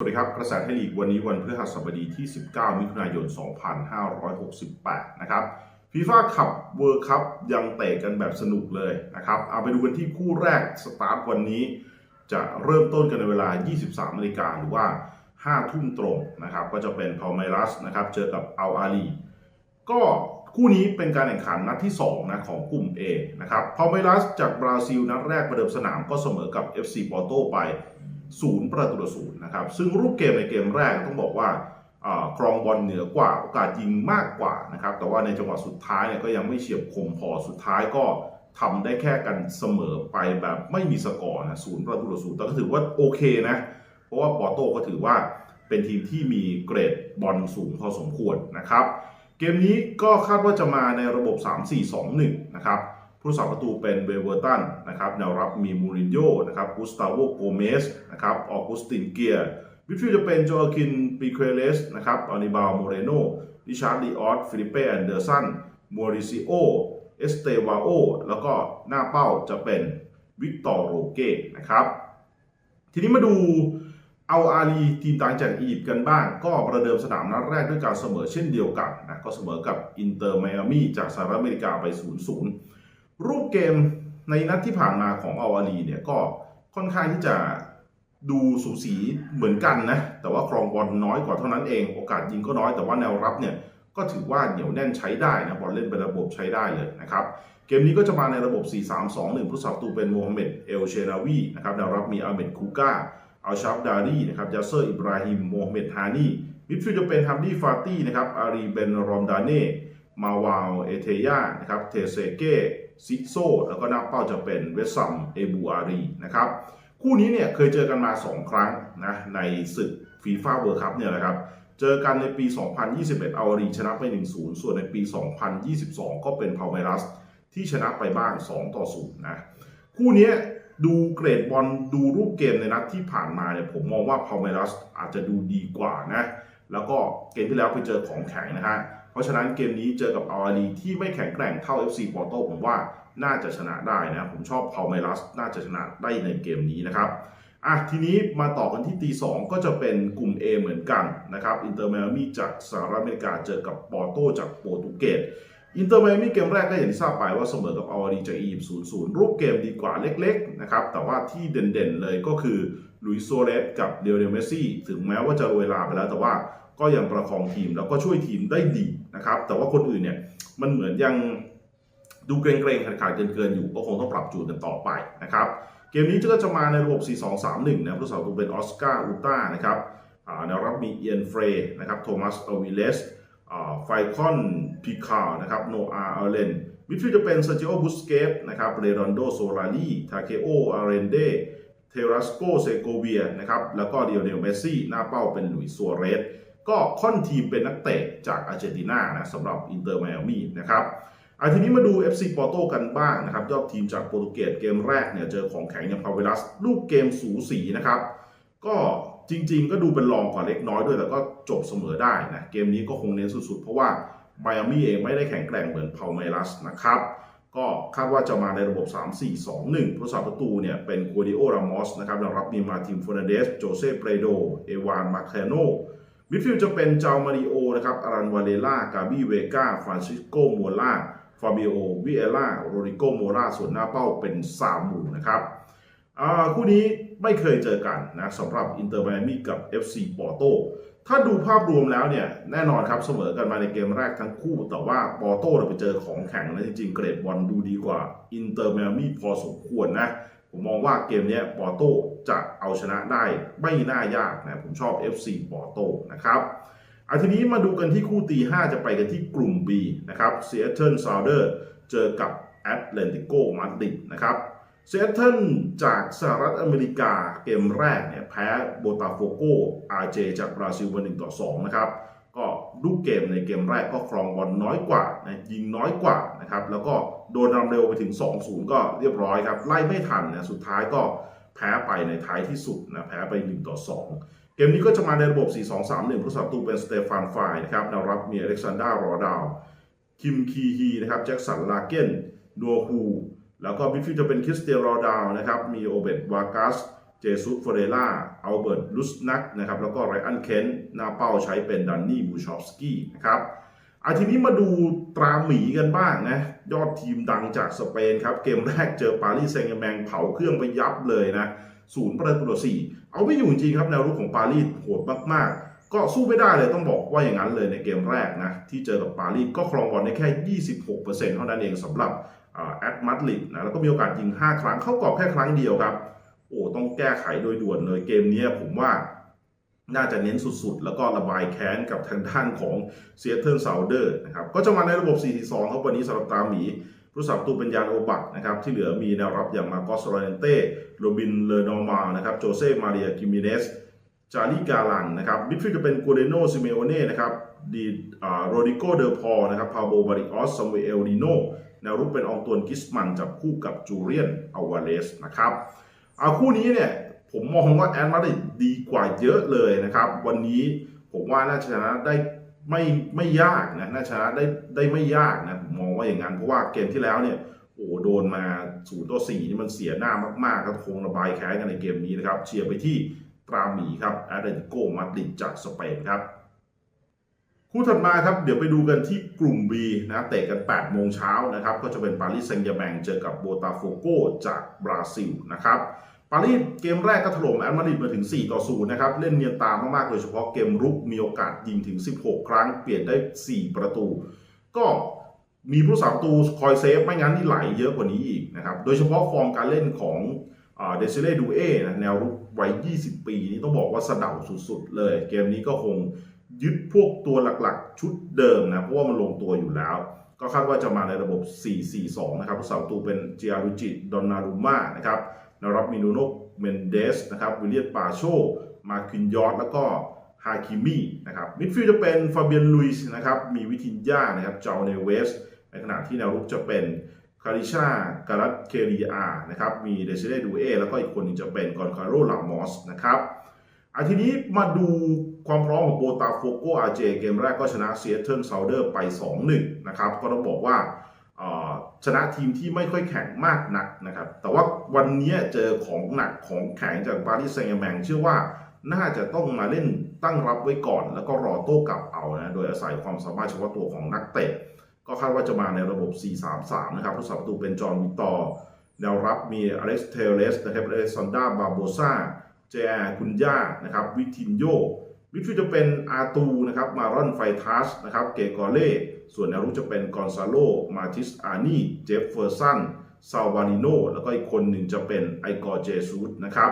สวัสดีครับกระแสไทยลีกวันนี้วันพฤหัสบดีที่ 19 มิถุนายน 2568 นะครับฟีฟ่าขับเวิร์คัพยังเตะกันแบบสนุกเลยนะครับเอาไปดูกันที่คู่แรกสตาร์ทวันนี้ จะเริ่มต้นกันในเวลา 23นาฬิกาหรือว่า 5 ทุ่มตรงนะครับ ก็จะเป็นพาเมรัสนะครับ เจอกับอัลอาลีก็คู่นี้เป็นการแข่งขันนัดที่ 2 นะของกลุ่ม A นะครับพาเมรัสจากบราซิลนัดแรกประเดิมสนามก็เสมอกับ FC ปอร์โตไป ศูนย์ประตูต่อศูนย์นะครับ ซึ่งรูปเกมในเกมแรกต้องบอกว่าครองบอลเหนือกว่าโอกาสยิงมากกว่านะครับ แต่ว่าในจังหวะสุดท้ายเนี่ยก็ยังไม่เฉียบคมพอสุดท้ายก็ทำได้แค่กันเสมอไปแบบไม่มีสกอร์นะศูนย์ประตูต่อศูนย์แต่ก็ถือว่าโอเคนะ เพราะว่าปอโต้ก็ถือว่าเป็นทีมที่มีเกรดบอลสูงพอสมควรนะครับ เกมนี้ก็คาดว่าจะมาในระบบ 3-4-2-1 นะครับ ผู้สาประตูเป็นเวเวอร์ตันนะครับแนวรับมีมูรินโญ่นะครับกุสตาโวโกเมสนะครับออกุสตินเกียร์มิดฟิลจะเป็นโจอาคินปิเคเลสนะครับอานิบาลโมเรโนริชาร์ดลีออสฟิลิเป้แอนเดอร์สันมัวริซิโอเอสเตวาโอแล้วก็หน้าเป้าจะเป็นวิกตอร์โรเก้นะครับ ทีนี้มาดูเอาอาลีทีมต่างจากอียิปต์กันบ้าง ก็ประเดิมสนามนัดแรกด้วยการเสมอเช่นเดียวกันนะก็เสมอกับอินเตอร์ไมอามีจากสหรัฐอเมริกาไป 0-0 รูปเกมในนัดที่ผ่านมาของอาอาลีเนี่ยก็ค่อนข้างที่จะดูสูสีเหมือนกันนะ แต่ว่าครองบอลน้อยกว่าเท่านั้นเอง โอกาสยิงก็น้อยแต่ว่าแนวรับเนี่ยก็ถือว่าเหนียวแน่นใช้ได้นะบอลเล่นเป็นระบบใช้ได้เลยนะครับ เกมนี้ก็จะมาในระบบ 4-3-2-1 ผู้สับตูเป็นโมฮัมเหม็ดเอลเชนาวีนะครับแนวรับมีอาเมดคูก้าอัลชาบดารีนะครับยาเซอร์อิบราฮิมโมฮัมเหม็ดฮานีมิดฟิลด์จะเป็นฮัมดีฟาตี้นะครับอารีเบนรอมดาเน่มาวาวเอเทียนะครับเทเซเก้ ซิโซแล้วก็หน้าเป้าจะเป็นเวสซัมเอบูอารีนะครับคู่นี้เนี่ยเคยเจอกันมา 2 ครั้งนะในศึกฟีฟ่าเวิร์คัพเนี่ยนะครับเจอกันในปี 2021อารีชนะไป 1-0 ส่วนในปี 2022 ก็เป็นพาวเมรัสที่ชนะไปบ้าง 2 ต่อ 0 นะ คู่นี้ดูเกรดบอลดูรูปเกมในนัดที่ผ่านมาเนี่ยผมมองว่าพาวเมรัสอาจจะดูดีกว่านะ แล้วก็เกมที่แล้วไปเจอของแข็งนะฮะ ราะฉะนั้นเกมนี้เจอกับอารีที่ไม่แข็งแกร่งเท่า FC ปอร์โตผมว่าน่าจะชนะได้นะ ผมชอบพาเมรัสน่าจะชนะได้ในเกมนี้นะครับอะทีนี้มาต่อกันที่ตี2ก็จะเป็นกลุ่ม A เหมือนกันนะครับอินเตอร์ม a มีจากสหรัฐอเมริกาเจอกับปอร์โตจากโปรตุเกสอินเตอร์มอามี่เกมแรกก็อย่างที่ทราบไปว่าเสมอกับออารีจากอียิปต์0-0รูปเกมดีกว่าเล็กๆนะครับแต่ว่าที่เด่นๆเลยก็คือลุยโซเรสกับเดลเนลเมซี่ถึงแม้ว่าจะโรยลาไปแล้วแต่ว่า ก็ยังประคองทีมแล้วก็ช่วยทีมได้ดีนะครับ แต่ว่าคนอื่นเนี่ยมันเหมือนยังดูเกรงๆขาดๆเกินๆอยู่ก็คงต้องปรับจูนกันต่อไปนะครับ เกมนี้ก็จะมาในระบบ 4-2-3-1 นะผู้สาวตัวเป็นออสการ์อูต้านะครับแนวรับมีเอียนเฟรย์นะครับโทมัสอวิเลสไฟคอนพิคาร์นะครับโนอาร์อาเลนมิดฟิลด์จะเป็นเซอร์จิโอบุสเกตนะครับเรดอนโดโซลารีทาเคโออาเรนเดเทรัสโกเซโกเวียนะครับแล้วก็เดียเนลเมสซี่ หน้าเป้าเป็นหลุยส์ซัวเรส ก็ค่อนทีมเป็นนักเตะจากอาร์เจนตินานะสำหรับอินเตอร์ไมอามีนะครับอาทีนี้มาดู FC ปอร์โตกันบ้างนะครับ ยอดทีมจากโปรตุเกสเกมแรกเนี่ยเจอของแข็งอย่างพาเวลัสลูกเกมสูสีนะครับ ก็จริงๆ ก็ดูเป็นรองกว่าเล็กน้อยด้วย แต่ก็จบเสมอได้นะเกมนี้ก็คงเน้นสุดๆ เพราะว่าไมอามี่เองไม่ได้แข็งแกร่งเหมือนพาเมรัสนะครับก็คาดว่าจะมาในระบบ 3-4-2-1ผู้สาประตูเนี่ยเป็นกัวดิโอรามอสนะครับแล้วรับมีมาติมฟอร์นเดสโจเซ่เปรโด เอวานมาแคโน มิดฟิลด์จะเป็นเจ้ามาริโอนะครับอารันวาเลล่ากาบี้เวกาฟรานซิสโกมัวล่าฟาบิโอวิเอล่าโรริโกโมราส่วนหน้าเป้าเป็นซามูนะครับคู่นี้ไม่เคยเจอกันนะสำหรับอินเตอร์ไมอามี่กับ FC ปอร์โตถ้าดูภาพรวมแล้วเนี่ย แน่นอนครับเสมอกันมาในเกมแรกทั้งคู่ แต่ว่าปอร์โตเราไปเจอของแข็งนะจริงๆ เกรดบอลดูดีกว่าอินเตอร์ไมอามี่พอสมควรนะ ผมมองว่าเกมนี้ปอร์โตจะเอาชนะได้ไม่น่ายากนะ ผมชอบ FC ปอร์โตนะครับอาทีนี้มาดูกันที่คู่ตี 5 จะไปกันที่กลุ่ม B นะครับซีแอตเทิลซาวเดอร์เจอกับแอตเลนติโกมาดริดนะครับเซตเทิลจากสหรัฐอเมริกาเกมแรกเนี่ยแพ้โบตาโฟโกอาร์เจจากบราซิลมา1ต่อ2นะครับก็ลูกเกมในเกมแรกก็ครองบอลน้อยกว่านะยิงน้อยกว่านะครับแล้วก็ โดนนำเร็วไปถึง 2-0 ก็เรียบร้อยครับ ไล่ไม่ทันนะสุดท้ายก็แพ้ไปในท้ายที่สุดนะแพ้ไป1ต่อ2 เกมนี้ก็จะมาในระบบ 4-2-3-1ผู้สับตูเป็นสเตฟานไฟนะครับแนวรับมีอเล็กซานดรารอดาว คิมคีฮีนะครับแจ็คสันลาเกนดัวฮูแล้วก็มิดฟิลด์จะเป็นคริสเตียนรอดาวนะครับมีโอเบตวากัสเจสุสเฟเรล่าอัลเบิร์ตลุสนักนะครับแล้วก็ไรอันเคนหน้าเป้าใช้เป็นดันนี่บูชอฟสกี้นะครับ อาทีนี้มาดูตราหมีกันบ้างนะ ยอดทีมดังจากสเปนครับ เกมแรกเจอปารีสแซงต์แร์แมงเผาเครื่องไปยับเลยนะศูนย์ประตูต่อสี่เอาไม่อยู่จริงครับแนวรุกของปารีสโหดมากๆ ก็สู้ไม่ได้เลยต้องบอกว่าอย่างนั้นเลยในเกมแรกนะ ที่เจอกับปารีสก็ครองบอลได้แค่ 26%เท่านั้นเองสำหรับแอดมาดริดนะแล้วก็มีโอกาสยิง 5 ครั้งเข้ากรอบแค่ครั้งเดียวครับ โอ้ต้องแก้ไขโดยด่วนเลยเกมนี้ผมว่า น่าจะเน้นสุดๆ แล้วก็ระบายแค้นกับทางด้านของเซียเทิลซาวเดอร์นะครับ ก็จะมาในระบบ 4-2 ครับวันนี้สำหรับตาหมีผู้สับตูเป็นยานโอบักนะครับ ที่เหลือมีแนวรับอย่างมาโกสโรเนเต้โรบินเลนอร์มานะครับ โจเซ่มาเรียกิมิเนส จารีกาลันนะครับมิดฟิลด์จะเป็นกูเรโนซิเมโอเน่นะครับดีอ่าโรดิโกเดอพอนะครับพาโบบาริออสซามูเอลดิโนแนวรุกเป็นอองตวนกิสมันจับคู่กับจูเรียนอาวาเลสนะครับเอาคู่นี้เนี่ยผมมองว่าแอนมาดริด ดีกว่าเยอะเลยนะครับ วันนี้ผมว่าน่าชนะได้ไม่ไม่ยากนะน่าชนะได้ได้ไม่ยากนะมมองว่าอย่างนั้นเพราะว่าเกมที่แล้วเนี่ยโอ้โดนมาศูนย์ต่อสี่นี่มันเสียหน้ามากๆก็คงระบายแค้นกันในเกมนี้นะครับ เชียร์ไปที่ตราหมีครับแอตเลติโกมาดริดจากสเปนครับ คู่ถัดมาครับ เดี๋ยวไปดูกันที่กลุ่ม B นะเตะกัน 8 โมงเช้านะครับ ก็จะเป็นปารีสแซงต์แยร์แมงเจอกับโบตาโฟโกจากบราซิลนะครับ ปารีสเกมแรกก็ถล่มแอตมาดริดมาถึง 4 ต่อ 0 นะครับ เล่นเนียนตามมากๆ โดยเฉพาะเกมรุกมีโอกาสยิงถึง 16 ครั้ง เปลี่ยนได้ 4 ประตู ก็มีผู้สาประตูคอยเซฟ ไม่งั้นนี่ไหลเยอะกว่านี้อีกนะครับ โดยเฉพาะฟอร์มการเล่นของเดซิเล่ดูเอะแนวรุกวัย 20 ปี นี่ต้องบอกว่าสะเดาสุดๆ เลย เกมนี้ก็คงยึดพวกตัวหลักๆ ชุดเดิมนะ เพราะว่ามันลงตัวอยู่แล้ว ก็คาดว่าจะมาในระบบ 4-4-2 นะครับผู้สาประตูเป็นเจียรุจิ ดอนนารุม่านะครับ นรับมินโนเมนเดสนะครับวิลเลียนปาโช มาคินยอร์แล้วก็ฮาคิมีนะครับมิดฟิลด์จะเป็นฟาเบียนลุยส์นะครับมีวิทินย่านะครับเจาเนเวส ในขณะที่แนวรุกจะเป็นคาริชาการัตเครีอานะครับมีเดซิเดดูเอแล้วก็อีกคนหนึงจะเป็นกอนคาโรลามอสนะครับอันทีนี้มาดูความพร้อมของโบตาโฟโกอาเจเกมแรกก็ชนะเซียเทิลซาวเดอร์ไป 2-1 นะครับ ก็ต้องบอกว่า ชนะทีมที่ไม่ค่อยแข็งมากนักนะครับ แต่ว่าวันนี้เจอของหนักของแข็งจากปารีสแซงต์แร์แมงเชื่อว่าน่าจะต้องมาเล่นตั้งรับไว้ก่อน แล้วก็รอโต้กลับเอานะโดยอาศัยความสามารถเฉพาะตัวของนักเตะ ก็คาดว่าจะมาในระบบ 4-3-3 นะครับผู้สับประตูเป็นจอห์นวิตอร์แนวรับมีอเล็กซ์เทเลสนะครับอเล็กซานดาบาโบซาเจแอคุณย่านะครับวิทินโยวิฟิลจะเป็นอาตูนะครับมารอนไฟทัสนะครับเกกอเล่ ส่วนแนวรุกจะเป็นกอนซาโล มาติสอานีเจฟเฟอร์สันซาวานิโน แล้วก็อีกคนหนึ่งจะเป็นไอกอร์เจซูสนะครับ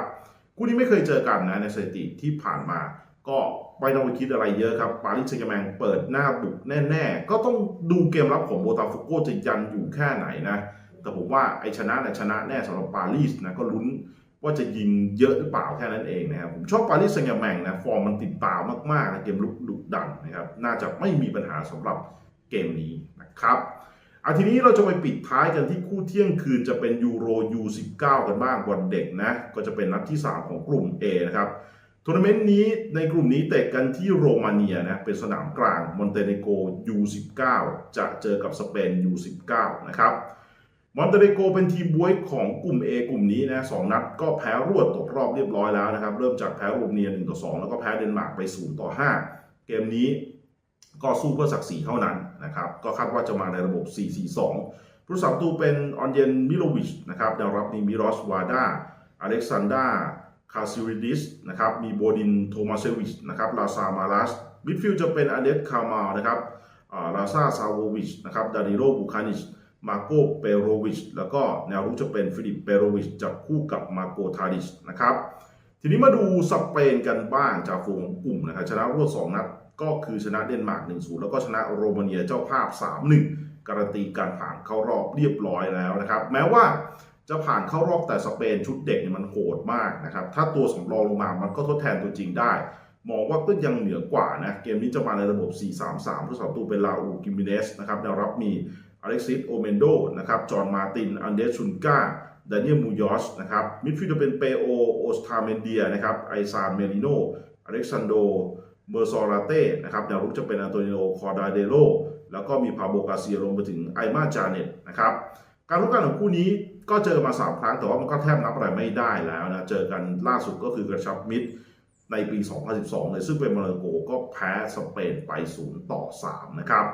คู่นี้ไม่เคยเจอกันนะในสถิติที่ผ่านมา ก็ไม่ต้องไปคิดอะไรเยอะครับ ปารีสแซงต์แรมงเปิดหน้าบุกแน่ ๆ ก็ต้องดูเกมรับของโบตาฟุโกจะยันอยู่แค่ไหนนะ แต่ผมว่าไอชนะเนี่ยชนะแน่สำหรับปารีสนะก็ลุ้นว่าจะยิงเยอะหรือเปล่าแค่นั้นเองนะครับผมชอบปารีสแซงต์แรมงนะฟอร์มมันติดตามมากๆนะเกมลุกดุดันนะครับน่าจะไม่มีปัญหาสำหรับ เกมนี้นะครับอาทีนี้เราจะไปปิดท้ายกันที่คู่เที่ยงคืนจะเป็นยูโร U19 กันบ้างวันเด็กนะก็จะเป็นนัดที่ 3 ของกลุ่ม A นะครับทัวร์นาเมนต์นี้ในกลุ่มนี้เตะกันที่โรมาเนียนะเป็นสนามกลางมอนเตเนโก U19 จะเจอกับสเปน U19 นะครับมอนเตเนโกเป็นทีมบวยของกลุ่ม A กลุ่มนี้นะสองนัดก็แพ้รวดตกรอบเรียบร้อยแล้วนะครับ เริ่มจากแพ้โรมาเนีย1ต่อ2แล้วก็แพ้เดนมาร์กไป0ต่อ5เกมนี้ ก็สู้เพื่อศักดิ์ศรีเท่านั้นนะครับก็คาดว่าจะมาในระบบ 4-4-2 ผู้สาประตูเป็นออนเยนมิโลวิชนะครับแนวรับมีมิรอสวาดาอเล็กซานดราคาซิริดิสนะครับมีโบดินโทมาเซวิชนะครับลาซามาลัสมิดฟิลด์จะเป็นอเดสคามานะครับลาซาซาโววิชนะครับดาริโรบุคานิชมาโกเปโรวิชแล้วก็แนวรุกจะเป็นฟิลิปเปโรวิชจับคู่กับมาโกทาดิชนะครับทีนี้มาดูสเปนกันบ้างจากฝูงของกลุ่มนะครับชนะรวด2นัด ก็คือชนะเดนมาร์ก1-0 แล้วก็ชนะโรมาเนียเจ้าภาพ 3-1 การันตีการผ่านเข้ารอบเรียบร้อยแล้วนะครับ แม้ว่าจะผ่านเข้ารอบแต่สเปนชุดเด็กเนี่ยมันโหดมากนะครับ ถ้าตัวสำรองลงมา มันก็ทดแทนตัวจริงได้ มองว่าก็ยังเหนือกว่านะ เกมนี้จะมาในระบบ 4-3-3 ผู้สาตูเป็นลาอูกิมิเนสนะครับแนวรับมีอเล็กซิสโอเมนโดนะครับ จอห์นมาติน อันเดชุนกาดานิเอลมูยอสนะครับ มิดฟิลด์จะเป็นเปโอ โอสตาเมนเดียนะครับ ไอซานเมริโน อเล็กซานโด เมอร์ซอราเต้นะครับแนวรุกจะเป็นอันโตนิโอคอร์ดาเดโลแล้วก็มีพาโบกาเซียรวมไปถึงไอมาจาเน็ตนะครับการรู้กันของคู่นี้ก็เจอมา 3 ครั้ง แต่ว่ามันก็แทบนับอะไรไม่ได้แล้วนะ เจอกันล่าสุดก็คือกระชับมิตรในปี 2012 เลยซึ่งเป็นมาเลโกก็แพ้สเปนไป 0 ต่อ 3 นะครับ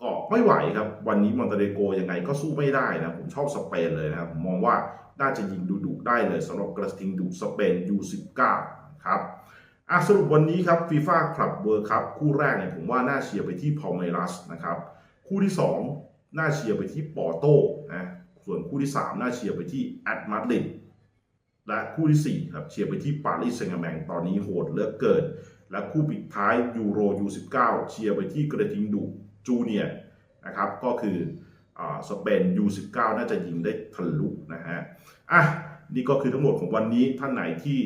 ก็ไม่ไหวครับ วันนี้มอนเตเนโกยังไงก็สู้ไม่ได้นะ ผมชอบสเปนเลยนะครับมองว่าน่าจะยิงดูดุได้เลยสำหรับกระทิงดุสเปน U19 ครับ อะสรุปวันนี้ครับฟีฟ่าคลับเวิร์คัพคู่แรกเนี่ยผมว่าน่าเชียร์ไปที่พอลเมรัสนะครับคู่ที่ 2 น่าเชียร์ไปที่ปอร์โตนะส่วนคู่ที่ 3 น่าเชียร์ไปที่แอตมาดริดและคู่ที่4ครับเชียร์ไปที่ปารีสแซงต์แร์แมงตอนนี้โหดเหลือเกินและคู่ปิดท้ายยูโร U19 เชียร์ไปที่กระทิงดุจูเนียนะครับก็คืออาสเปน U19 น่าจะยิงได้ทะลุนะฮะ อะ นี่ก็คือทั้งหมดของวันนี้ท่านไหนที่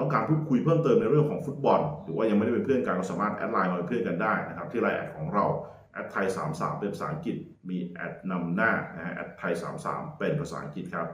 ต้องการพูดคุยเพิ่มเติมในเรื่องของฟุตบอล หรือว่ายังไม่ได้เป็นเพื่อนกันก็สามารถแอดไลน์มาเป็นเพื่อนกันได้นะครับที่ไลน์แอดของเราแอดไทยสามสามเป็นภาษาอังกฤษมีแอดนำหน้านะฮะแอดไทยสามสามเป็นภาษาอังกฤษครับ